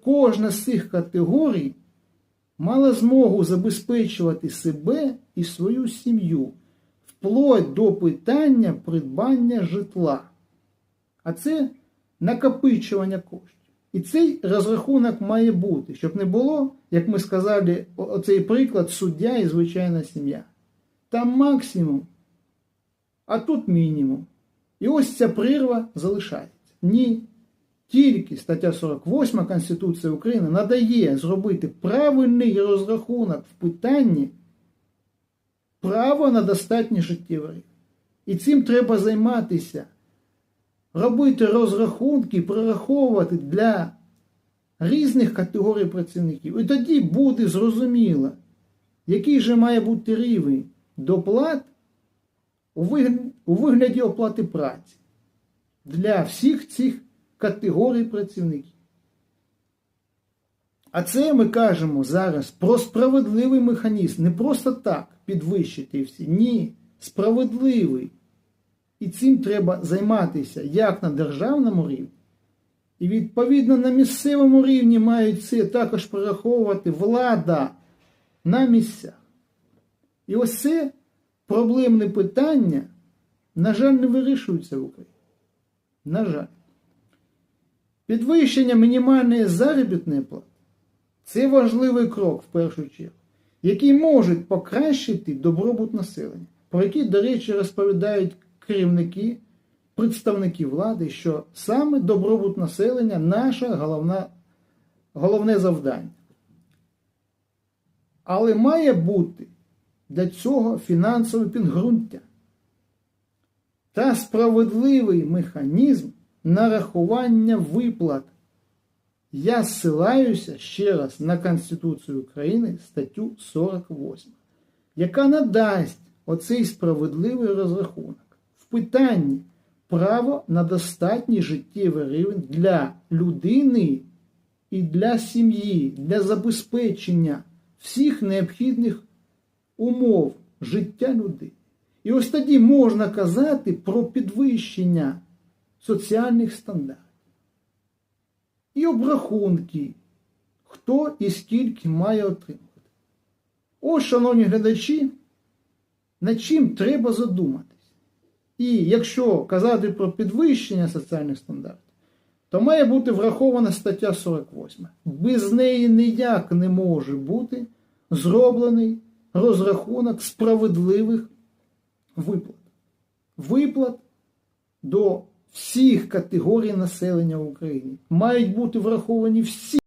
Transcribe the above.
кожна з цих категорій мала змогу забезпечувати себе і свою сім'ю вплоть до питання придбання житла. А це накопичування коштів. І цей розрахунок має бути, щоб не було, як ми сказали, оцей приклад суддя і звичайна сім'я. Там максимум, а тут мінімум. І ось ця прірва залишається. Ні. Тільки стаття 48 Конституції України надає зробити правильний розрахунок в питанні права на достатній життєвий. І цим треба займатися. Робити розрахунки, прораховувати для різних категорій працівників. І тоді буде зрозуміло, який же має бути рівень доплат у вигляді оплати праці для всіх цих категорій працівників. А це ми кажемо зараз про справедливий механізм. Не просто так підвищити всі. Ні, справедливий. І цим треба займатися як на державному рівні, і відповідно на місцевому рівні мають це також прораховувати влада на місцях. І ось це проблемне питання, на жаль, не вирішується в Україні. На жаль. Підвищення мінімальної заробітної плати це важливий крок в першу чергу, який може покращити добробут населення, про який, до речі, розповідають керівники, представники влади, що саме добробут населення наше головна, головне завдання. Але має бути для цього фінансове підґрунтя та справедливий механізм нарахування виплат. Я ссилаюся ще раз на Конституцію України статтю 48, яка надасть оцей справедливий розрахунок в питанні право на достатній життєвий рівень для людини і для сім'ї, для забезпечення всіх необхідних умов життя людини. І ось тоді можна казати про підвищення соціальних стандартів. І обрахунки, хто і скільки має отримати. Ось, шановні глядачі, над чим треба задуматись. І якщо казати про підвищення соціальних стандартів, то має бути врахована стаття 48. Без неї ніяк не може бути зроблений розрахунок справедливих виплат. Виплат до всіх категорій населення в Україні. Мають бути враховані всі.